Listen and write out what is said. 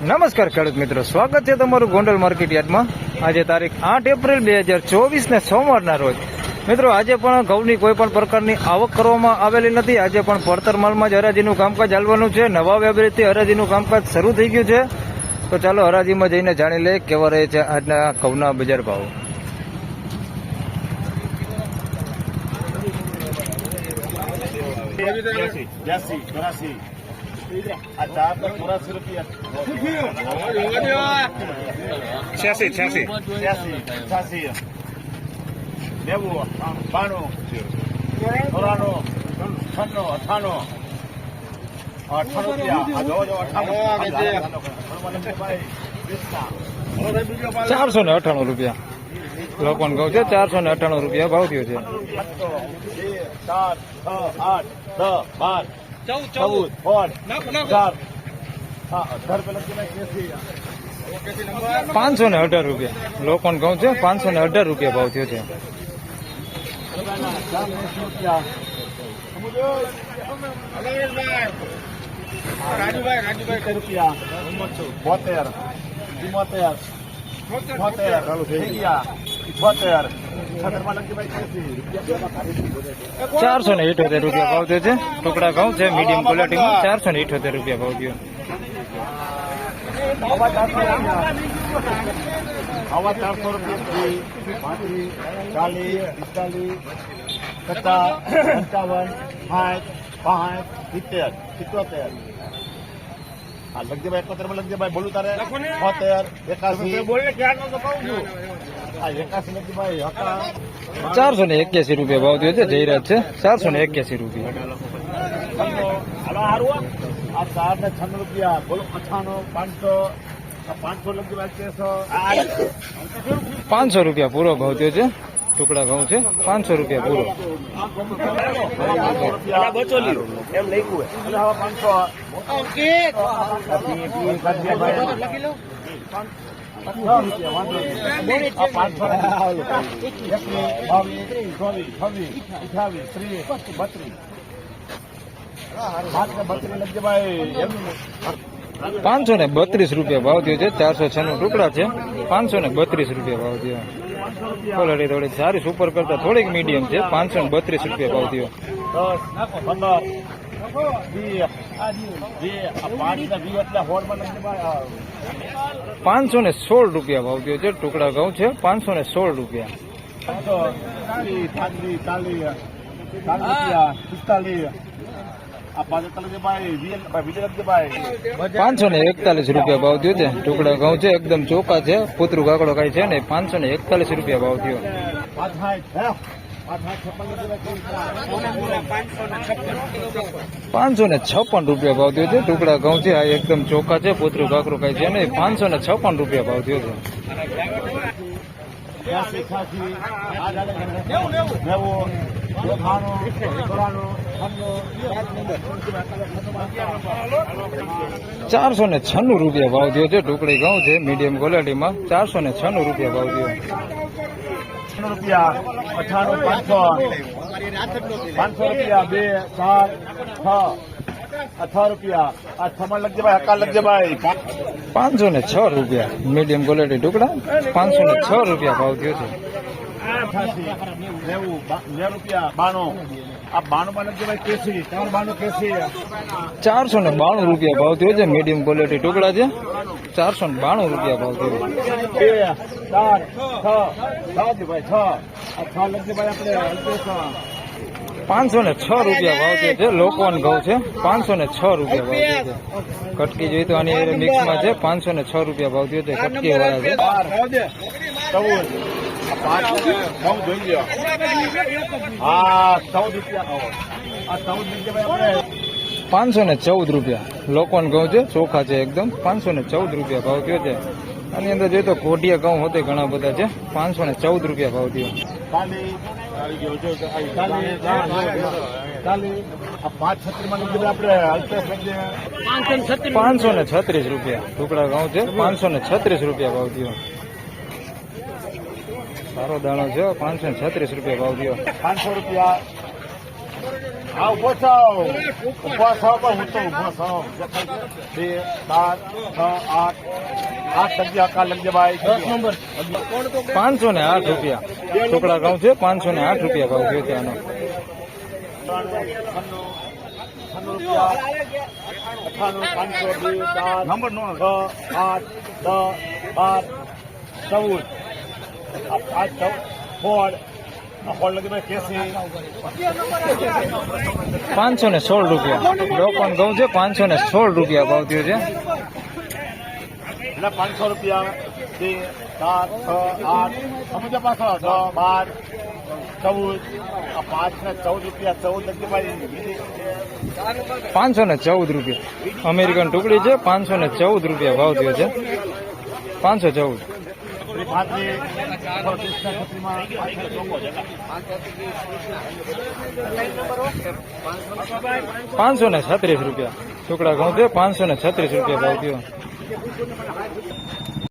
નમસ્કાર ખેડૂત મિત્રો, સ્વાગત છે તમારું ગોંડલ માર્કેટ યાર્ડમાં. આજે તારીખ આઠ એપ્રિલ બે હજાર ચોવીસને સોમવારના રોજ. મિત્રો, આજે પણ ઘઉંની કોઈ પણ પ્રકારની આવક કરવામાં આવેલી નથી. આજે પણ પડતર માલમાં જ હરાજીનું કામકાજ ચાલવાનું છે. નવા વેપારીથી હરાજીનું કામકાજ શરૂ થઈ ગયું છે. તો ચાલો હરાજીમાં જઈને જાણી લઈએ કેવા રહે છે આજના ઘઉંના બજાર ભાવ. બ્યાસી છ્યાસી છ્યાસી. નેવું બાણું ચોરાણું છન્નું અઠાણું અઠાણું રૂપિયા. અઠાણું ચારસો ને અઠ્ઠાણું રૂપિયા. લોકોને કહું છે ચારસો ને અઠ્ઠાણું રૂપિયા ભાવ થયો છે. સાત ચાર છ આઠ છ બાર ચૌદ સોળ ચાર. હા અઢાર પેલા પાંચસો ને અઢાર રૂપિયા. લોકોને કહું છે પાંચસો ને અઢાર રૂપિયા ભાવ થયો છે. રાજુભાઈ રાજુભાઈ રૂપિયા. બોતેર. ચુમ્મોતેર. બોતેર. થઈ ગયા. બોતેર. ચારસો ને ઇઠોતેર રૂપિયા ભાવ થયો છે. ટુકડા ઘઉં છે મીડિયમ ક્વોલિટીમાં ચારસો ને ઇઠોતેર રૂપિયા ભાવ થયો. આવા ચારસો રૂપિયા પાંત્રીસ ચાલીસ પિસ્તાલીસ પચાસ પંચાવન સાઠ પાંચ સિત્તેર સિત્તોતેર. હા લગજભાઈ એકોતેરમાં લગજીભાઈ બોલું તારે. છોતેર એકાસી. હા તો લગજભાઈ હતા ચારસો ને એક્યાસી રૂપિયા ભાવ થયો છે, જયરાજ છે. ચારસો ને એક્યાસી રૂપિયા. ચાર ને છન્નું પાંચસો પાંચસો રૂપિયા પૂરો ભાવ થયો છે. ટુકડા ઘઉં છે. પાંચસો રૂપિયા પૂરો. એમ લખ્યું પાંચસો ને બત્રીસ રૂપિયા ભાવ થયો છે, ચારસો છન્નું ટુકડા છે. પાંચસો ને બત્રીસ રૂપિયા ભાવ થયો. ક્વોલિટી થોડી સારી સુપર કરતા થોડીક મીડિયમ છે. પાંચસો ને બત્રીસ રૂપિયા ભાવ થયો. પાંચસો ને સોળ રૂપિયા ભાવ થયો છે. ટુકડા ઘઉં છે. પાંચસો ને સોળ રૂપિયા. પાંચસો ને એકતાલીસ રૂપિયા ભાવ થયો છે. ટુકડા ઘઉં છે, એકદમ ચોખા છે. પુતરું કાકડો કાંઈ છે ને પાંચસો ને એકતાલીસ રૂપિયા ભાવ થયો. પાંચસો ને છપ્પન રૂપિયા ભાવ થયો છે. ટુકડા ઘઉં છે આ એકદમ ચોખા છે, પોતરું કાકરું કઈ છે ને પાંચસો ને છપ્પન રૂપિયા ભાવ થયો છે. ચારસો ને છન્નું રૂપિયા ભાવ થયો છે. ટુકડી ઘઉં છે મીડિયમ ક્વોલિટીમાં ચારસો ને છન્નું રૂપિયા ભાવ થયો. છન્નું રૂપિયા અઠાણું પાંચસો પાંચસો રૂપિયા બે ચાર છ છ રૂપિયા. આ છમાં લખજે ભાઈ હકા લખજે ભાઈ. પાંચસો ને છ રૂપિયા. મીડિયમ ક્વોલિટી ટુકડા. પાંચસો ને છ રૂપિયા ભાવ થયો છે. નેવું રૂપિયા બાણું. ચારસો ને બાણું રૂપિયા ભાવ થયો છે મીડિયમ ક્વોલિટી ટુકડા છે. ચારસો ને બાણું રૂપિયા ભાવ થયો બે ચાર છ પાંચસો ને છ રૂપિયા ભાવ થયો છે લોકોન ઘઉં છે. પાંચસો ને છ રૂપિયા ભાવ થયો છે. કટકી જોઈ તો આની મિક્સમાં છે પાંચસો ને છ રૂપિયા ભાવ થયો છે કટકી વાળા છે. ચૌદ પાંચસો ને ચૌદ રૂપિયા. લોકોને ઘઉં છે, ચોખા છે એકદમ. પાંચસો ને ચૌદ રૂપિયા ભાવ થયો છે. આની અંદર જોઈએ તો કોઢિયા ઘઉં હોતે ઘણા બધા છે. પાંચસો ને ચૌદ રૂપિયા ભાવ થયો. પાંચસો ને છત્રીસ રૂપિયા. ટુકડા ઘઉં છે, પાંચસો ને છત્રીસ રૂપિયા ભાવ થયો. સારો દાણો છે પાંચસો ને છત્રીસ રૂપિયા ભાવ ગયો પાંચસો રૂપિયા. હા ઊભો થાવ ઊભો થાવ પણ હું તો ઊભો થાવ બે સાત છ આઠ. આઠ લગી અકાલ લગી ભાઈ. દસ નંબર. પાંચસો ને આઠ રૂપિયા. ટુકડા ઘઉં છે પાંચસો ને આઠ રૂપિયા ભાવ છે ત્યાંનો રૂપિયા અઠાણું પાંચસો બે ચાર નંબર નો છ આઠ દસ બાર ચૌદ. કેસી પાંચસો ને સોળ રૂપિયા. લોકન ઘઉં છે પાંચસો ને સોળ રૂપિયા ભાવ થયો છે. એટલે પાંચસો રૂપિયા બે સાત છ આઠ સમજો પાછો છ બાર ચૌદ આ પાંચ ને ચૌદ રૂપિયા ચૌદ પાંચસો ને ચૌદ રૂપિયા. અમેરિકન ટુકડી છે પાંચસો ને ચૌદ રૂપિયા ભાવ થયો છે. પાંચસો ચૌદ. પાંત્રીસ કૃષ્ણ ખત્રીમાં પાંચસો ને છત્રીસ રૂપિયા. ટુકડા ઘઉં છે પાંચસો ને છત્રીસ રૂપિયા ભાવ થયો.